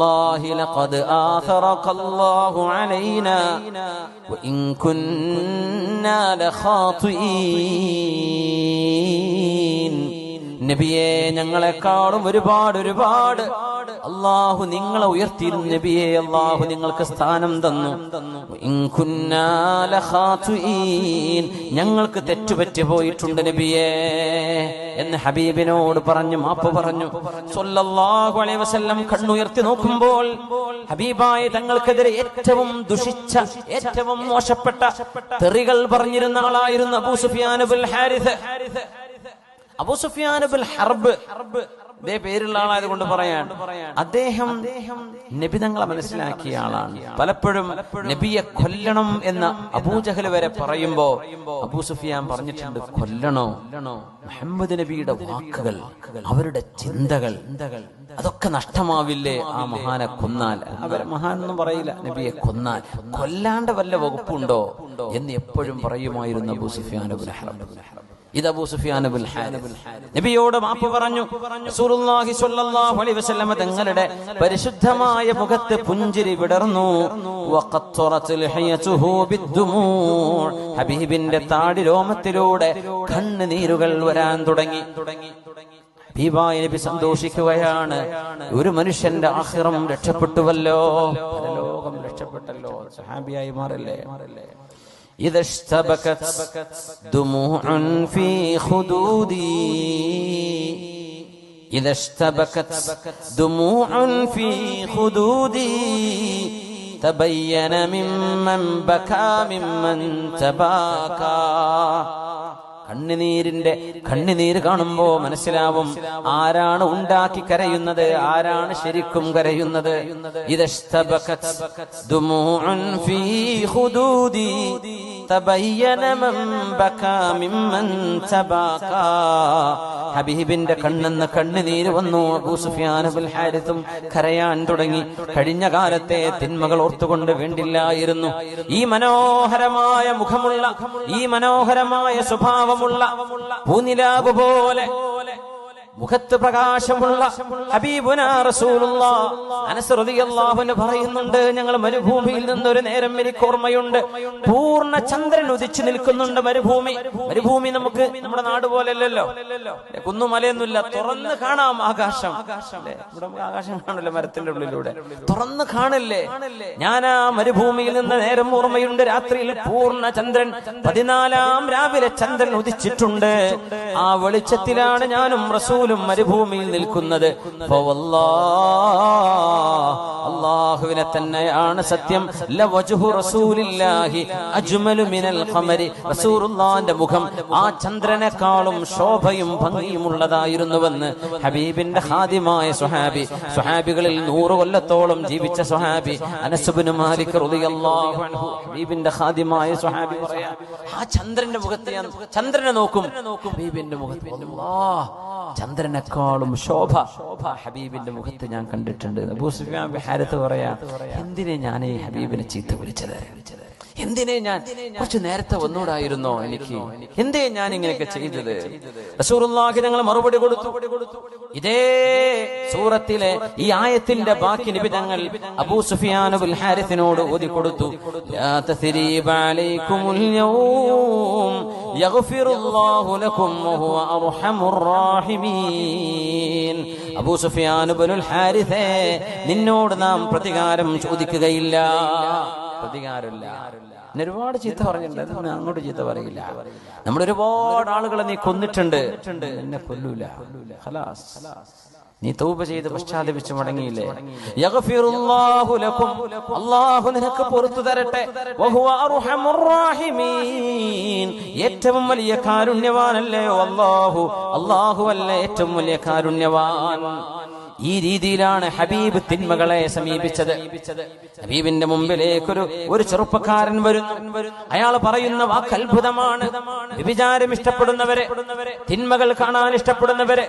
تالله لقد آثرك الله علينا وإن كنا لخاطئين. നബിയെ ഞങ്ങളെക്കാളും ഒരുപാട് ഒരുപാട്. അള്ളാഹു നിങ്ങളെ ഉയർത്തിയിരുന്നു നബിയെ അള്ളാഹു നിങ്ങൾക്ക് സ്ഥാനം തന്നു. ഞങ്ങൾക്ക് തെറ്റുപറ്റി പോയിട്ടുണ്ട് നബിയെ എന്ന് ഹബീബിനോട് പറഞ്ഞു മാപ്പ് പറഞ്ഞു. സല്ലല്ലാഹു അലൈഹി വസല്ലം കണ്ണുയർത്തി നോക്കുമ്പോൾ ഹബീബായ തങ്ങൾക്കെതിരെ ഏറ്റവും ദുഷിച്ച ഏറ്റവും മോശപ്പെട്ട തെറികൾ പറഞ്ഞിരുന്ന ആളായിരുന്നു അബൂ സുഫിയാൻ ബിൽ ഹാരിസ്. അബൂ സുഫിയാൻ ബിൽ ഹർബ് ഇതേ പേരുള്ള ആളായത് കൊണ്ട് പറയാൻ അദ്ദേഹം നബി തങ്ങളെ മനസ്സിലാക്കിയ ആളാണ്. പലപ്പോഴും നബിയെ കൊല്ലണം എന്ന അബൂജഹൽ വരെ പറയുമ്പോ അബൂ സുഫിയാൻ പറഞ്ഞിട്ടുണ്ട് കൊല്ലണോ? മുഹമ്മദ് നബിയുടെ വാക്കുകൾ അവരുടെ ചിന്തകൾ അതൊക്കെ നഷ്ടമാവില്ലേ? ആ മഹാനെ കൊന്നാൽ. അവരെ മഹാനൊന്നും പറയില്ല. നബിയെ കൊന്നാൽ. കൊല്ലാണ്ട് വല്ല വകുപ്പുണ്ടോ എന്ന് എപ്പോഴും പറയുമായിരുന്നു അബൂ സുഫിയാൻ ബിൻ ഹർബ്. ഇത് അബൂ സുഫിയാൻ നബിയോട് മാപ്പ് പറഞ്ഞു തങ്ങളുടെ പരിശുദ്ധമായ മുഖത്ത് പുഞ്ചിരി വിടർന്നു. ഹബീബിന്റെ താടി രോമത്തിലൂടെ കണ്ണുനീരുകൾ വരാൻ തുടങ്ങി. ഹബീബായ നബി സന്തോഷിക്കുകയാണ് ഒരു മനുഷ്യന്റെ ആഹ്റം രക്ഷപ്പെട്ടുവല്ലോ. ലോകം രക്ഷപ്പെട്ടല്ലോ. സഹാബിയായി മാറല്ലേ മാറല്ലേ? إذا اشتبكت دموع في خدودي. إذا اشتبكت دموع في خدودي. تبين ممن بكى ممن تباكى. കണ്ണുനീരിന്റെ കണ്ണുനീര് കാണുമ്പോ മനസ്സിലാവും ആരാണ് ഉണ്ടാക്കി കരയുന്നത് ആരാണ് ശരിക്കും കരയുന്നത്. ഹബീബിന്റെ കണ്ണെന്ന് കണ്ണുനീര് വന്നു. അബൂ സുഫിയാൻ ബിൽ ഹാരിത്തും കരയാൻ തുടങ്ങി. കഴിഞ്ഞ കാലത്തെ തിന്മകൾ ഓർത്തുകൊണ്ട് വേണ്ടില്ലായിരുന്നു. ഈ മനോഹരമായ മുഖമുള്ള ഈ മനോഹരമായ സ്വഭാവമുള്ള പൂനിലാവ് പോലെ മുഖത്ത് പ്രകാശമുള്ള ഹബീബുന റസൂലുള്ള. അനസ് റളിയല്ലാഹു അൻഹു പറയുന്നുണ്ട് ഞങ്ങൾ മരുഭൂമിയിൽ ഒരു നേരം എനിക്ക് ഓർമ്മയുണ്ട്. പൂർണ ചന്ദ്രൻ ഉദിച്ചു നിൽക്കുന്നുണ്ട് മരുഭൂമി. മരുഭൂമി നമുക്ക് നമ്മുടെ നാട് പോലെയല്ലല്ലോ. കുന്നുമലയൊന്നുമില്ല തുറന്ന് കാണാം ആകാശം. ഇവിടെ ആകാശം കാണില്ല മരത്തിന്റെ ഉള്ളിലൂടെ. തുറന്ന് കാണില്ലേ? ഞാൻ ആ മരുഭൂമിയിൽ നിന്ന് നേരം ഓർമ്മയുണ്ട് രാത്രിയിൽ പൂർണ ചന്ദ്രൻ പതിനാലാം രാവിലെ ചന്ദ്രൻ ഉദിച്ചിട്ടുണ്ട്. ആ വെളിച്ചത്തിലാണ് ഞാനും റസൂലും മരുഭൂമിയിൽ നിൽക്കുന്നത്. അള്ളാഹുവിനെ തന്നെയാണ് സത്യം. റസൂലുള്ളാഹിന്റെ മുഖം ആ ചന്ദ്രനേക്കാളും ശോഭയും ഭംഗിയും ഉള്ളതായിരുന്നുവെന്ന് ഹബീബിന്റെ ഹാദിമായ സുഹാബി സുഹാബികളിൽ നൂറ് കൊല്ലത്തോളം ജീവിച്ച സുഹാബി അനസുബിന് മാലിക് ഹബീബിന്റെ ഹാദിമായ സുഹാബി പറയാ ആ ചന്ദ്രന്റെ മുഖത്ത് ചന്ദ്രനെ നോക്കും. ഹബീബിന്റെ മുഖത്ത് ചന്ദ്രനേക്കാളും ശോഭ. ശോഭ ഹബീബിന്റെ മുഖത്ത് ഞാൻ കണ്ടിട്ടുണ്ട്. അബൂ പറയാ എന്തിനെ ഞാൻ ഈ ഹബീബിനെ ചീത്ത വിളിച്ചത്? എന്തിനെ ഞാൻ കുറച്ച് നേരത്തെ വന്നൂടായിരുന്നോ എനിക്ക്? എന്തേ ഞാൻ ഇങ്ങനെയൊക്കെ ചെയ്തത്? ഞങ്ങൾ മറുപടി കൊടുത്തു. ഇതേ സൂറത്തിലെ ഈ ആയത്തിന്റെ ബാക്കി നിബിതങ്ങൾ അബൂ സുഫിയാൻ ഹാരിസിനോട് ഓതി കൊടുത്തു. യൗം യഗ്ഫിറുല്ലാഹു ലക്കും അബൂ സുഫിയാൻ ബിൽ ഹാരിസേ നിന്നോട് നാം പ്രതികാരം ചോദിക്കുകയില്ല. പ്രതികാരമില്ല. എന്നെ ഒരുപാട് ചീത്ത പറഞ്ഞിട്ടുണ്ട് അങ്ങോട്ട് ചീത്ത പറയില്ല. നമ്മൾ ഒരുപാട് ആളുകളെ നീ കൊന്നിട്ടുണ്ട്. എന്നെ കൊല്ലൂല. ഖലാസ്. നീ തൗബ ചെയ്ത് പശ്ചാത്തപിച്ച് മടങ്ങിയില്ലേ? അല്ലാഹു നിനക്ക് പുറത്തു തരട്ടെ. ഏറ്റവും വലിയ കാരുണ്യവാനല്ലേ? അല്ലാഹു അള്ളാഹു. അല്ലേ ഏറ്റവും വലിയ കാരുണ്യവാൻ. ഈ രീതിയിലാണ് ഹബീബ് തിന്മകളെ സമീപിച്ചത്. ഹബീബിന്റെ മുമ്പിലേക്കൊരു ഒരു ചെറുപ്പക്കാരൻ വരുന്നു. അയാൾ പറയുന്ന വാക്ക് അത്ഭുതമാണ്. വ്യഭിചാരം ഇഷ്ടപ്പെടുന്നവരെ തിന്മകൾ കാണാൻ ഇഷ്ടപ്പെടുന്നവരെ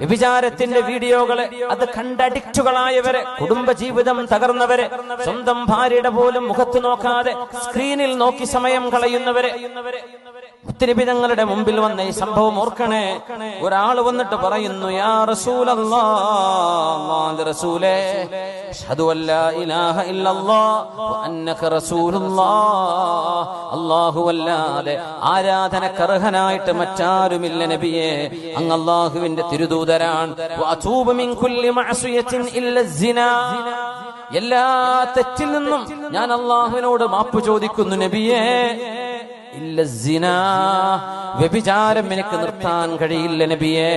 വ്യഭിചാരത്തിന്റെ വീഡിയോകളെ അത് കണ്ടഡിക്റ്റുകളായവരെ കുടുംബജീവിതം തകർന്നവരെ സ്വന്തം ഭാര്യയുടെ പോലും മുഖത്ത് നോക്കാതെ സ്ക്രീനിൽ നോക്കി സമയം കളയുന്നവരെ മുത്തനബി തങ്ങളുടെ മുമ്പിൽ വന്ന ഈ സംഭവം ഓർക്കണേ. ഒരാൾ വന്നിട്ട് പറയുന്നു യാ റസൂലേ അഷ്ഹദു അല്ലാ ഇല്ലല്ലാഹ് വ അന്നക റസൂലുള്ളാഹ് അല്ലാഹു അല്ലാതെ ആരാധനക്കർഹനായിട്ട് മറ്റാരുമില്ല നബിയെ അങ്ങ് അല്ലാഹുവിന്റെ തിരുദൂതരാണ്. എല്ലാ തെറ്റിൽ നിന്നും ഞാൻ അള്ളാഹുവിനോട് മാപ്പ് ചോദിക്കുന്നു നബിയേ വ്യഭിചാരം എനിക്ക് നിർത്താൻ കഴിയില്ല നബിയേ.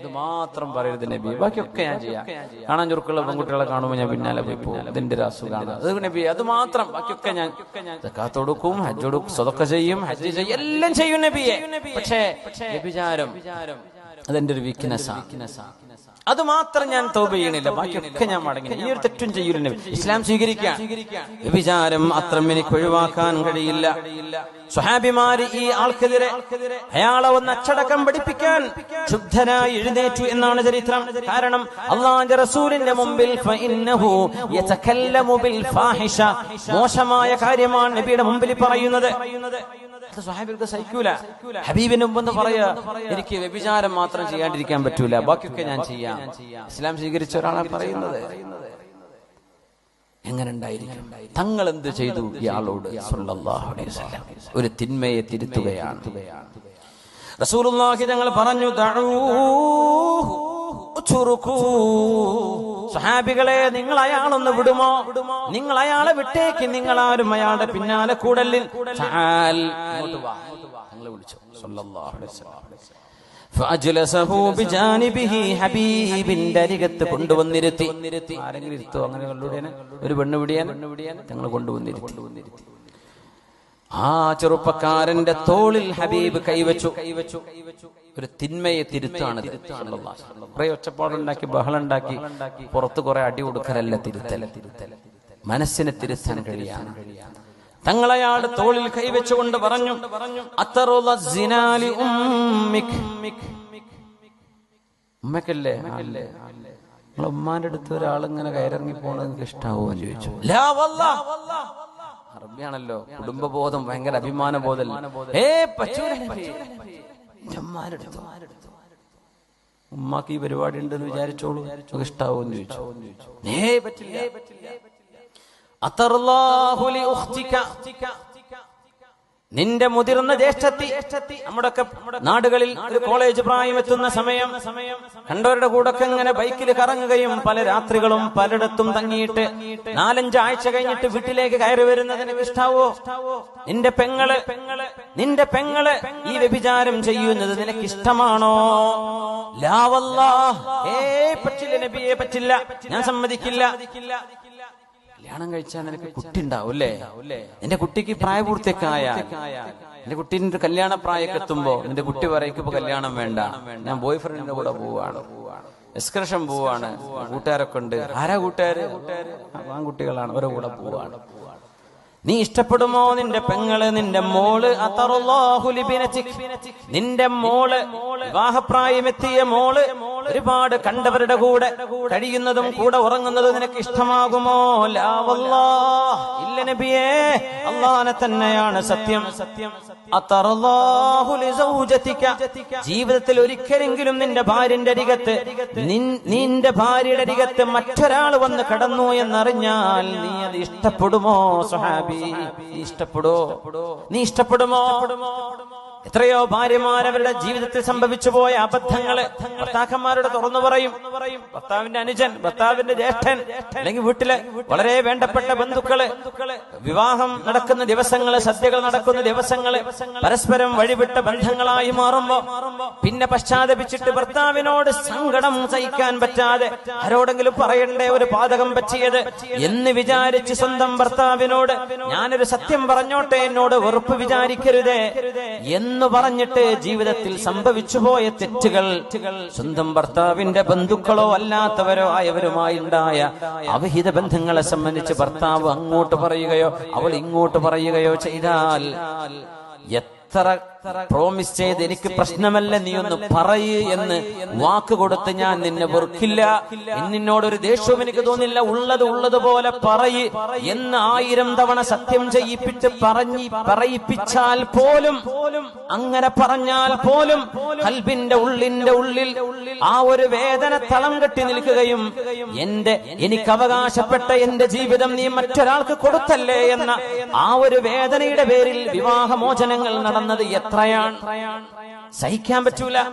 ഇത് മാത്രം പറയരുത് നബി ബാക്കിയൊക്കെ ഞാൻ ചെയ്യാം. കാണാൻ ചുരുക്കുള്ള പെൺകുട്ടികളെ കാണുമ്പോൾ ഞാൻ പിന്നാലെ പോയി പോകും. ഇതിന്റെ ഒരു അസുഖമാണ് അത് നബി അത് മാത്രം. ബാക്കിയൊക്കെ ഞാൻ കാത്തൊടുക്കും ഹജ്ജൊടുക്കും സ്വതൊക്കെ ചെയ്യും ഹജ്ജ് ചെയ്യും എല്ലാം ചെയ്യും നബിയെ. പക്ഷേ വ്യഭിചാരം അതെന്റെ ഒരു വീക്ക്നെസ് അത് മാത്രം ഞാൻ തോപ ചെയ്യണില്ല. ബാക്കിയൊക്കെ ഞാൻ മടങ്ങി. ഈ ഒരു തെറ്റും ചെയ്യൂല നബി ഇസ്ലാം സ്വീകരിക്കാൻ വിചാരം അത്രം എനിക്ക് ഒഴിവാക്കാൻ കഴിയില്ല. സ്വഹാബിമാര് ഈ ആൾക്കെതിരെ അയാളെ ഒന്ന് അച്ചടക്കം പഠിപ്പിക്കാൻ ശുദ്ധനായി എഴുന്നേറ്റു എന്നാണ് ചരിത്രം. കാരണം അള്ളാന്റെ റസൂലിന്റെ മുമ്പിൽ മോശമായ കാര്യമാണ് നബിയുടെ മുമ്പിൽ പറയുന്നത്. സഹിക്കൂല. ഹബീബിന് മുമ്പെന്ന് പറയാ എനിക്ക് വ്യഭിചാരം മാത്രം ചെയ്യാണ്ടിരിക്കാൻ പറ്റൂല. ബാക്കിയൊക്കെ ഞാൻ ചെയ്യാം. ഇസ്ലാം സ്വീകരിച്ച ഒരാളാണ് പറയുന്നത്. എങ്ങനെ ഉണ്ടായിരിക്കും തങ്ങൾ എന്ത് ചെയ്തു? ഇയാളോട് ഒരു തിന്മയെ തിരുത്തുകയാണ്. റസൂലുള്ളാഹി തങ്ങൾ പറഞ്ഞു തഴൂ ഉത്റുകൂ. സഹാബികളെ നിങ്ങൾ അയാളൊന്ന് വിടുമോ? നിങ്ങൾ അയാളെ വിട്ടേക്ക്. നിങ്ങൾ ആരും അയാളുടെ പിന്നാലെ കൂടലിൽ. വിളിച്ചു. ഹബീബിന്റെ അരികത്ത് കൊണ്ടുവന്നിരുത്തി. ആരെങ്കിലും ഇരുത്തോ? അങ്ങനെ ഒരു ആ ചെറുപ്പക്കാരന്റെ തോളിൽ ഹബീബ് കൈവച്ചു കൈവച്ചു കൈവച്ചു. ഒരു തിന്മയെ തിരുത്താണ് കുറെ ഒച്ചപ്പാടുണ്ടാക്കി ബഹളുണ്ടാക്കി പുറത്ത് കുറെ അടി കൊടുക്കലല്ല തിരുത്തൽ? മനസ്സിനെ തിരുത്താൻ കഴിയാണ്. തങ്ങളയാൾ തോളിൽ കൈവച്ചുകൊണ്ട് പറഞ്ഞു ഉമ്മക്കല്ലേ? അല്ലേ നിങ്ങളെ ഉമ്മാന്റെ അടുത്ത് ഒരാളിങ്ങനെ കയറിറങ്ങി പോണത് നിങ്ങൾക്ക് ഇഷ്ടാവോ എന്ന് ചോദിച്ചു. അറബിയാണല്ലോ. കുടുംബബോധം ഭയങ്കര അഭിമാന ബോധം ഏ പറ്റൂല ഉമ്മാക്ക് ഈ പരിപാടി ഉണ്ടെന്ന് വിചാരിച്ചോളൂ. എന്ന് ചോദിച്ചു. പറ്റില്ല. നിന്റെ മുതിർന്ന ജ്യേഷ്ഠത്തി നമ്മുടെ നാടുകളിൽ ഒരു കോളേജ് പ്രായം എത്തുന്ന സമയം കണ്ടവരുടെ കൂടൊക്കെ ഇങ്ങനെ ബൈക്കിൽ കറങ്ങുകയും പല രാത്രികളും പലയിടത്തും തങ്ങിയിട്ട് നാലഞ്ച് ആഴ്ച കഴിഞ്ഞിട്ട് വീട്ടിലേക്ക് കയറി വരുന്നതിന് ഇഷ്ടാവോ? നിന്റെ പെങ്ങൾ നിന്റെ പെങ്ങൾ ഈ വ്യഭിചാരം ചെയ്യുന്നത് നിനക്ക് ഇഷ്ടമാണോ? ലാവല്ലാ ഏ പറ്റില്ല നബിയെ പറ്റില്ല. ഞാൻ സമ്മതിക്കില്ല. കല്യാണം കഴിച്ചാൽ നിനക്ക് കുട്ടി അല്ലേ എന്റെ കുട്ടിക്ക് പ്രായപൂർത്തിയൊക്കെ എന്റെ കുട്ടീന്റെ കല്യാണ പ്രായമൊക്കെ എത്തുമ്പോ എന്റെ കുട്ടി പറയും ഇപ്പൊ കല്യാണം വേണ്ട. ഞാൻ ബോയ് ഫ്രണ്ടിന്റെ കൂടെ പോവാണ്. എക്സ്കർഷൻ പോവാണ്. കൂട്ടുകാരൊക്കെ ഉണ്ട്. ആരാ കൂട്ടുകാര്? ആൺകുട്ടികളാണ്. അവരുടെ കൂടെ പോവാണ്. നീ ഇഷ്ടപ്പെടുമോ നിന്റെ പെങ്ങൾ? നിന്റെ മോൾ. നിന്റെ മോൾ വിവാഹപ്രായമെത്തിയ മോൾ ഒരുപാട് കണ്ടവരുടെ കൂടെ കഴിയുന്നതും കൂടെ ഉറങ്ങുന്നതും നിനക്ക് ഇഷ്ടമാകുമോ? ലാവല്ലാ ഇല്ല നബിയേ അള്ളാനെ തന്നെയാണ് സത്യം. സത്യം. ജീവിതത്തിൽ ഒരിക്കലെങ്കിലും നിന്റെ ഭാര്യന്റെ അരികത്ത് നിന്റെ ഭാര്യയുടെ അരികത്ത് മറ്റൊരാൾ വന്ന് കടന്നു എന്നറിഞ്ഞാൽ നീ അത് ഇഷ്ടപ്പെടുമോ സുഹാബി നീ ഇഷ്ടപ്പെടോ നീ ഇഷ്ടപ്പെടുമോ? എത്രയോ ഭാര്യമാർ അവരുടെ ജീവിതത്തിൽ സംഭവിച്ചു പോയ അബദ്ധങ്ങൾ ഭർത്താക്കന്മാരോട് തുറന്നു പറയും. ഭർത്താവിന്റെ അനുജൻ ഭർത്താവിന്റെ ജ്യേഷ്ഠൻ അല്ലെങ്കിൽ വീട്ടിലെ വളരെ വേണ്ടപ്പെട്ട ബന്ധുക്കൾ. വിവാഹം നടക്കുന്ന ദിവസങ്ങൾ സദ്യകൾ നടക്കുന്ന ദിവസങ്ങൾ പരസ്പരം വഴിവിട്ട ബന്ധങ്ങളായി മാറുമ്പോ പിന്നെ പശ്ചാത്തപിച്ചിട്ട് ഭർത്താവിനോട് സങ്കടം സഹിക്കാൻ പറ്റാതെ ആരോടെങ്കിലും പറയണ്ടേ ഒരു പാതകം പറ്റിയത് എന്ന് വിചാരിച്ച് സ്വന്തം ഭർത്താവിനോട് ഞാനൊരു സത്യം പറഞ്ഞോട്ടെ എന്നോട് വെറുപ്പ് വിചാരിക്കരുതേ എന്ന് പറഞ്ഞിട്ട് ജീവിതത്തിൽ സംഭവിച്ചു പോയ തെറ്റുകൾ സ്വന്തം ഭർത്താവിന്റെ ബന്ധുക്കളോ അല്ലാത്തവരോ ആയവരുമായി ഉണ്ടായ അവിഹിത ബന്ധങ്ങളെ സംബന്ധിച്ച് ഭർത്താവ് അങ്ങോട്ട് പറയുകയോ അവൾ ഇങ്ങോട്ട് പറയുകയോ ചെയ്താൽ എത്ര പ്രോമിസ് ചെയ്ത് എനിക്ക് പ്രശ്നമല്ല നീ ഒന്ന് പറയ് എന്ന് വാക്ക് കൊടുത്ത് ഞാൻ നിന്നെ വെറുക്കില്ല. നിന്നോടൊരു ദേഷ്യവും എനിക്ക് തോന്നില്ല. ഉള്ളത് ഉള്ളതുപോലെ പറയ് എന്ന് ആയിരം തവണ സത്യം ചെയ്യിപ്പിച്ച് പറഞ്ഞു പറയിപ്പിച്ചാൽ പോലും അങ്ങനെ പറഞ്ഞാൽ പോലും കൽബിന്റെ ഉള്ളിന്റെ ഉള്ളിൽ ആ ഒരു വേദന തളം കെട്ടി നിൽക്കുകയും എന്റെ എനിക്ക് അവകാശപ്പെട്ട എന്റെ ജീവിതം നീ മറ്റൊരാൾക്ക് കൊടുത്തല്ലേ എന്ന ആ ഒരു വേദനയുടെ പേരിൽ വിവാഹമോചനങ്ങൾ നടന്നത് എത്രയാണ് സഹിക്കാൻ പറ്റൂല.